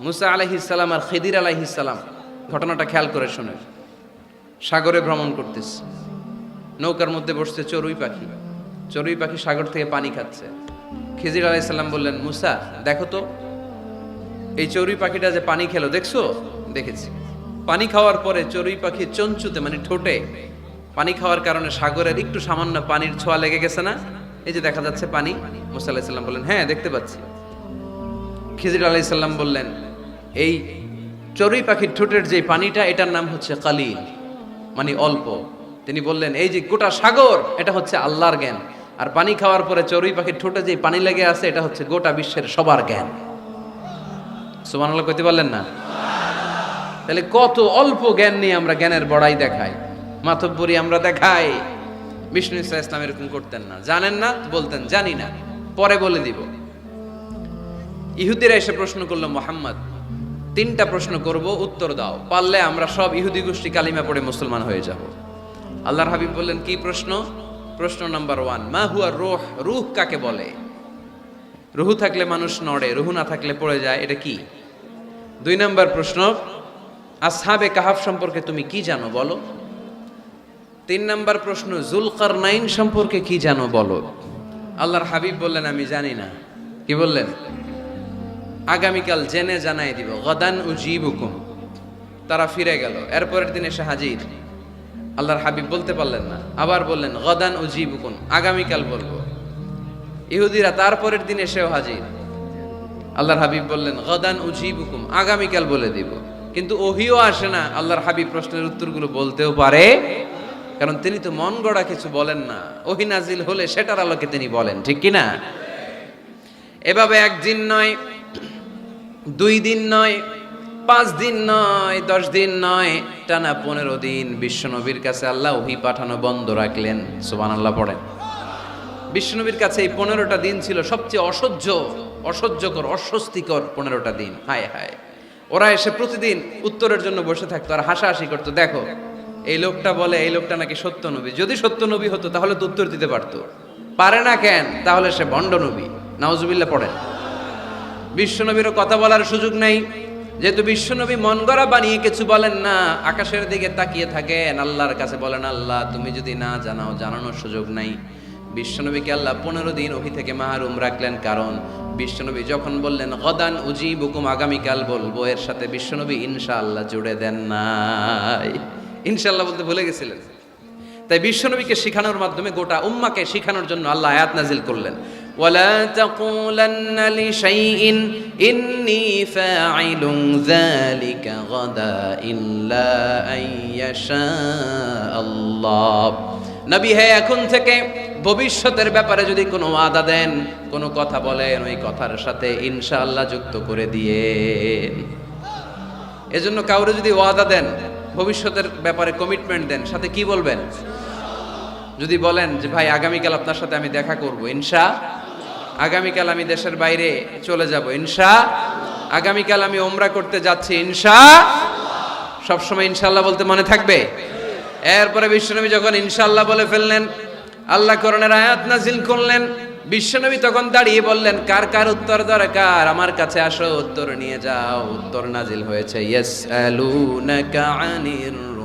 মুসা আলাইহিসাল্লাম আর খিদির আলাইহিসাল্লাম ঘটনাটা খেয়াল করে শোনে। সাগরে ভ্রমণ করতেছে। নৌকার মধ্যে বসছে চড়ুই পাখি। চড়ুই পাখি সাগর থেকে পানি খাচ্ছে। খিজির আলাইসাল্লাম বললেন, মুসা, দেখো তো, এই চড়ুই পাখিটা যে পানি খেলো, দেখছ? দেখেছি। পানি খাওয়ার পরে চড়ুই পাখি চঞ্চুতে মানে ঠোঁটে, পানি খাওয়ার কারণে সাগরের একটু সামান্য পানির ছোঁয়া লেগে গেছে না? এই যে দেখা যাচ্ছে পানি, মুসা আলাইসাল্লাম বললেন হ্যাঁ দেখতে পাচ্ছি। খিজির আলাইসাল্লাম বললেন এই চড়ুই পাখির ঠোঁটের যে পানিটা, এটার নাম হচ্ছে কালিল মানে অল্প। তিনি বললেন, এই যে গোটা সাগর, এটা হচ্ছে আল্লাহর জ্ঞান। আর পানি খাওয়ার পরে চড়ুই পাখির ঠোঁটে যে পানি লেগে আছে, এটা হচ্ছে গোটা বিশ্বের সবার জ্ঞান। সুবহানাল্লাহ কইতে পারলেন না? তাহলে কত অল্প জ্ঞান নিয়ে আমরা জ্ঞানের বড়াই দেখাই। মাতব্বরি আমরা দেখাই। বিষ্ণু ইসা ইসলাম এরকম করতেন না। জানেন না, বলতেন, জানি না। পরে বলে দিব। ইহুদিরা এসে প্রশ্ন করল, মোহাম্মদ তিনটা প্রশ্ন করব, উত্তর দাও। পারলে আমরা সব ইহুদি গোষ্ঠী কালিমা পড়ে মুসলমান হয়ে যাব। আল্লাহর হাবিব বললেন, কি প্রশ্ন? প্রশ্ন নাম্বার ওয়ান, মা হুয়া রুহ রুহ কাকে বলে? রুহু থাকলে মানুষ নড়ে, রুহু না থাকলে পড়ে যায়, এটা কি? দুই নাম্বার প্রশ্ন, আসহাবে কাহাব সম্পর্কে তুমি কি জানো বলো? তিন নাম্বার প্রশ্ন জুলকার নাইন সম্পর্কে কি জানো বলো? আল্লাহর হাবিব বললেন, আমি জানি না। কি বললেন? আগামীকাল জেনে জানাই দিব, গদান উজিবুকুম। তারা ফিরে গেল। এরপরের দিন এসে হাজির। আল্লাহর হাবিব বলতে পারলেন না। আবার বললেন, গদান উজিবুকুম, আগামীকাল বলব। ইহুদিরা তারপরের দিন এসেও হাজির। আল্লাহর হাবিব বললেন, গদান উজিবুকুম, আগামীকাল বলে দিব। কিন্তু ওহিও আসে না। আল্লাহর হাবিব প্রশ্নের উত্তরগুলো বলতেও পারে। কারণ তিনি তো মন গড়া কিছু বলেন না। ওহি নাজিল হলে সেটার আলোকে তিনি বলেন, ঠিক কি না এভাবে একদিন নয় দুই দিন নয়, পাঁচ দিন নয়, দশ দিন নয়, টানা পনেরো দিন বিশ্বনবীর কাছে আল্লাহ ওহি পাঠানো বন্ধ রাখলেন। সুবান আল্লাহ পড়েন। বিশ্বনবীর কাছে এই পনেরোটা দিন ছিল সবচেয়ে অসহ্য, অসহ্যকর, অস্বস্তিকর পনেরোটা দিন। হায় হায়। ওরা এসে প্রতিদিন উত্তরের জন্য বসে থাকতো আর হাসাহাসি করতো। দেখো, এই লোকটা বলে, এই লোকটা নাকি সত্য নবী। যদি সত্য নবী হতো, তাহলে তো উত্তর দিতে পারতো। পারে না কেন? তাহলে সে ভণ্ড নবী। নাউজুবিল্লাহ পড়েন। বিশ্বনবীরও কথা বলার সুযোগ নেই। যেহেতু বিশ্বনবী মন গড়া বানিয়ে কিছু বলেন না, আকাশের দিকে তাকিয়ে থাকেন। আল্লাহর কাছে বলেন, আল্লাহ, তুমি যদি না জানাও, জানানোর সুযোগ নাই। বিশ্বনবীকে আল্লাহ পনেরো দিন ওহি থেকে মাহরুম রাখলেন, কারণ বিশ্বনবী যখন বললেন, গদান উজি বুকুম আগামীকাল বলব, এর সাথে বিশ্বনবী ইনশাআল্লাহ জুড়ে দেন নাই। ইনশাআল্লাহ বলতে ভুলে গেছিলেন। তাই বিশ্বনবীকে শিখানোর মাধ্যমে গোটা উম্মাকে শিখানোর জন্য আল্লাহ আয়াত নাজিল করলেন। ولا تقولن لشيء إني فاعل ذلك غدا إلا أن يشاء الله নবী হে এখন থেকে ভবিষ্যতের ব্যাপারে যদি কোনো ওয়াদা দেন কোনো কথা বলেন ওই কথার সাথে ইনশাআল্লাহ যুক্ত করে দিয়েন এজন্য কাউরে যদি ওয়াদা দেন ভবিষ্যতের ব্যাপারে কমিটমেন্ট দেন সাথে কি বলবেন যদি বলেন যে ভাই আগামীকাল আপনার সাথে আমি দেখা করব ইনশা আগামীকাল আমি দেশের বাইরে চলে যাব, ইনশা আগামীকাল আমি ওমরা করতে যাচ্ছি, ইনশা সবসময় ইনশাল্লাহ বলতে মনে থাকবে? এরপরে বিশ্বনবী যখন ইনশাল্লাহ বলে ফেললেন, আল্লাহ করণের আয়াত নাজিল করলেন, বিশ্বনবী তখন দাঁড়িয়ে বললেন, কার কার উত্তর দরকার? আমার কাছে আসো, উত্তর নিয়ে যাও। উত্তর নাজিল হয়েছে, ইয়াসআলুনাকা আনির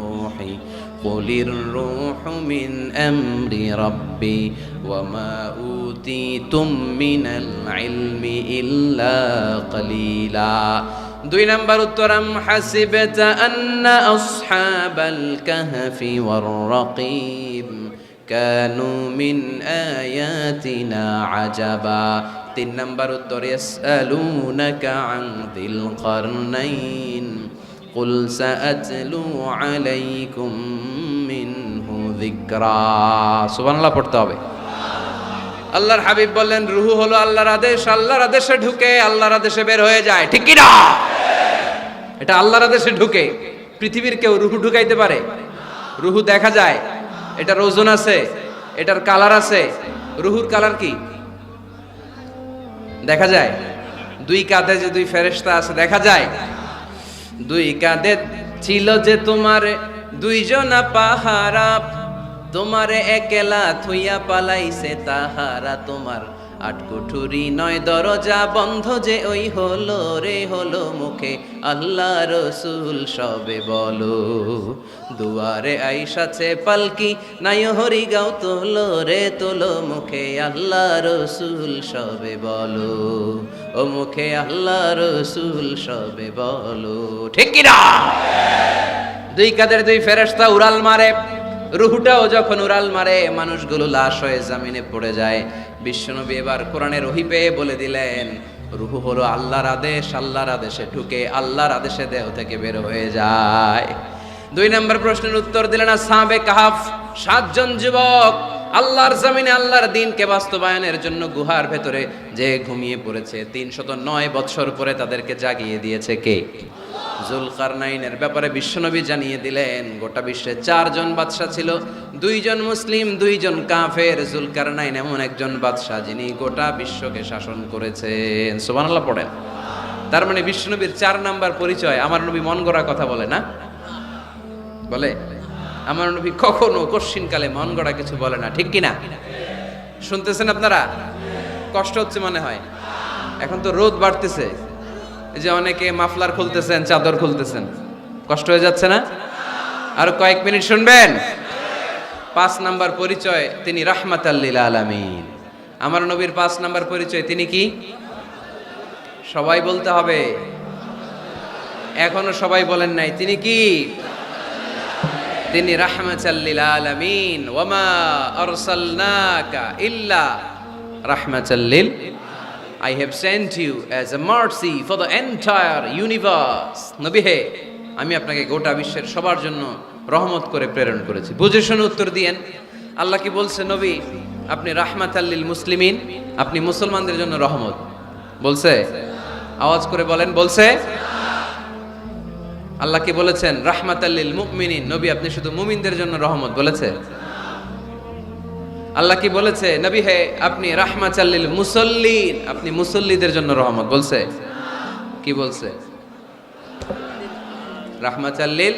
قل الروح من أمر ربي وما أوتيتم من العلم إلا قليلا দুই নাম্বার উত্তর আম হাসিবতা আন্না আসহাবাল কাহফি ওয়ার রাকিব কানু মিন আয়াতিনা আজাবা তিন নাম্বার উত্তর ইয়াসআলুনাকা আন দিল কারনাইন قل سأتلو عليكم منه ذكرا সুবহান আল্লাহ পড়তে হবে আল্লাহর হাবিব বললেন রুহু হলো আল্লাহর আদেশ আল্লাহর আদেশে ঢুকে আল্লাহর আদেশে বের হয়ে যায় ঠিক কি না এটা আল্লাহর আদেশে ঢুকে পৃথিবীর কেউ রুহু ঢুকাইতে পারে রুহু দেখা যায় এটার ওজন আছে এটার কালার আছে রুহুর কালার কি দেখা যায় দুই কাঁধে যে দুই ফেরেশতা আছে দেখা যায় দুই কাঁধে ছিল যে তোমার দুইজনা পাহারা। তোমারে একেলা থুইয়া পালাইছে তাহারা তোমার আট কুঠুরি নয় দরজা বন্ধ যে ওই হলো রে হলো মুখে। আল্লাহ রসুল সবে বলো, দুয়ারে আইসাছে পালকি নাই হরি গাও তোলো রে তোলো মুখে। আল্লাহ রসুল সবে বলো, ও মুখে আল্লাহ রসুল সবে বলো। ঠিক দুই কাদের দুই ফেরেশতা উড়াল মারে, রুহুটাও যখন উড়াল মারে, মানুষগুলো লাশ হয়ে জামিনে পড়ে যায়। বিশ্বনবী এবার কোরআনের পেয়ে বলে দিলেন, রুহু হলো আল্লাহর আদেশ, আল্লাহর আদেশে ঢুকে আল্লাহর আদেশে দেহ থেকে বের হয়ে যায়। দুই নম্বর প্রশ্নের উত্তর দিলেন সাবে কাহাফ, সাতজন যুবক, আল্লাহর জমিনে আল্লাহর দিনকে বাস্তবায়নের জন্য গুহার ভেতরে যে ঘুমিয়ে পড়েছে, তিনশত নয় বৎসর পরে তাদেরকে জাগিয়ে দিয়েছে কে? জুলকারনাইনের ব্যাপারে বিশ্বনবী জানিয়ে দিলেন, গোটা বিশ্বে চারজন বাদশাহ ছিল, দুইজন মুসলিম, দুইজন কাফের। জুলকারনাইন এমন একজন বাদশাহ যিনি গোটা বিশ্বকে শাসন করেছেন। সুবহানাল্লাহ, পড়েন। তার মানে বিশ্বনবীর চার নাম্বার পরিচয়, আমার নবী মন গড়া কথা বলে না? বলে? আমার নবী কখনো কশ্চিনকালে মন গড়া কিছু বলে না, ঠিক কিনা? শুনতেছেন আপনারা? কষ্ট হচ্ছে মনে হয়। এখন তো রোদ বাড়তেছে। যে অনেকে মাফলার খুলতেছেন, চাদর খুলতেছেন। কষ্ট হয়ে যাচ্ছে না? আর কয়েক মিনিট শুনবেন। পাঁচ নাম্বার পরিচয়, তিনি রাহমাত আল্লিল আমার নবীর পাঁচ নাম্বার পরিচয়, তিনি কি? সবাই বলতে হবে। এখনও সবাই বলেন নাই, তিনি কি? তিনি রাহমাতাল্লিল আলামিন। ওয়ামা ইল্লা রাহমাতাল্লিল I have sent you as a mercy for the entire universe. নবী হে, আমি আপনাকে গোটা বিশ্বের সবার জন্য রহমত করে প্রেরণ করেছি। বুঝে শুনে উত্তর দিয়েন। আল্লাহ কি বলছে, নবী, আপনি রাহমাত আল্লিল মুসলিমিন, আপনি মুসলমানদের জন্য রহমত। বলছে? আওয়াজ করে বলেন, বলছে? আল্লাহ কি বলেছেন? রাহমাত আল্লিল মুমিনিন, নবী, আপনি শুধু মুমিনদের জন্য রহমত বলেছে? আল্লাহ কি বলেছে? নবী হে, আপনি রাহমা চাল্লিল মুসল্লিন। আপনি মুসল্লিদের জন্য রহমত বলছে? কি বলছে? রাহমা চাল্লিল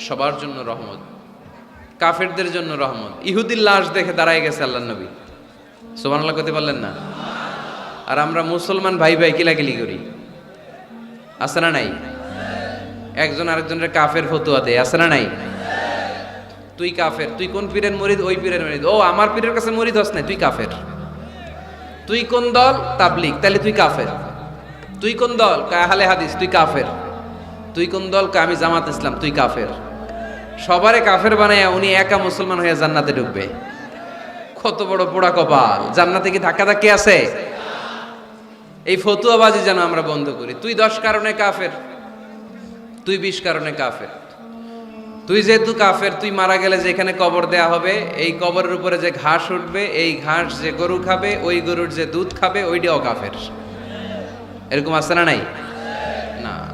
সবার জন্য রহমত। কাফেরদের জন্য রহমত। ইহুদির লাশ দেখে দাঁড়ায় গেছে আল্লাহ নবী। সোমান আল্লাহ করতে পারলেন না? আর আমরা মুসলমান ভাই ভাই কিলাকিলি করি। আছে না নাই? একজন আরেকজনের কাফের ফতুয়া দেয়, আছে না নাই? তুই কাফের। তুই কোন পীরের মরিদ? ওই পীরের মরিদ। ও, আমার পীরের কাছে মরিদ হস নাই, তুই কাফের। তুই কোন দল? তাবলিক তাহলে তুই কাফের। তুই কোন দল? কাহালে হাদিস, তুই কাফের। তুই কোন দল? আমি জামাত ইসলাম, তুই কাফের। সবারে কাফের বানাইয়া উনি একা মুসলমান হয়ে জান্নাতে ঢুকবে। কত বড় পোড়া কপাল। জান্নাতে কি ধাক্কা ধাক্কি আছে? এই ফতুয়াবাজি যেন আমরা বন্ধ করি। তুই দশ কারণে কাফের, তুই বিশ কারণে কাফের। তুই যেহেতু কাফের, তুই মারা গেলে যেখানে কবর দেয়া হবে, এই কবরের উপরে যে ঘাস উঠবে, এই ঘাস যে গরু খাবে, ওই গরুর যে দুধ খাবে, ওইটাও কাফের। এরকম আছে না নাই? না।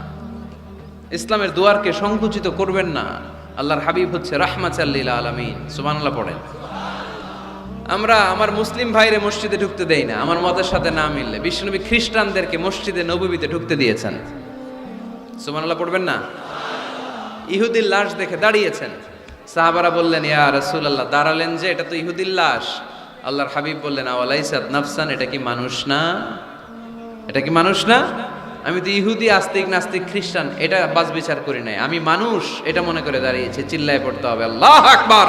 ইসলামের দুয়ারকে সংকুচিত করবেন না। আল্লাহর হাবিব হচ্ছে রাহমাচাল্লিল আলামিন। সুবহানাল্লাহ পড়েন। আমরা আমার মুসলিম ভাইরে মসজিদে ঢুকতে দেই না। আমার মতের সাথে না মিললে। বিশ্বনবী খ্রিস্টানদেরকে মসজিদে নবীতে ঢুকতে দিয়েছেন। সুবহানাল্লাহ পড়বেন না? ইহুদির লাশ দেখে দাঁড়িয়েছেন। সাহাবারা বললেন, ইয়া রাসূলুল্লাহ, দাঁড়ালেন যে, এটা তো ইহুদির লাশ। আল্লাহর হাবিব বললেন আওয়ালাইসাত নাফসান, এটা কি মানুষ না? এটা কি মানুষ না? আমি তো ইহুদি, আস্তিক, নাস্তিক, খ্রিস্টান, এটা বাস বিচার করি নাই। আমি মানুষ, এটা মনে করে দাঁড়িয়েছি, চিল্লায় পড়তে হবে। আল্লাহ আকবার!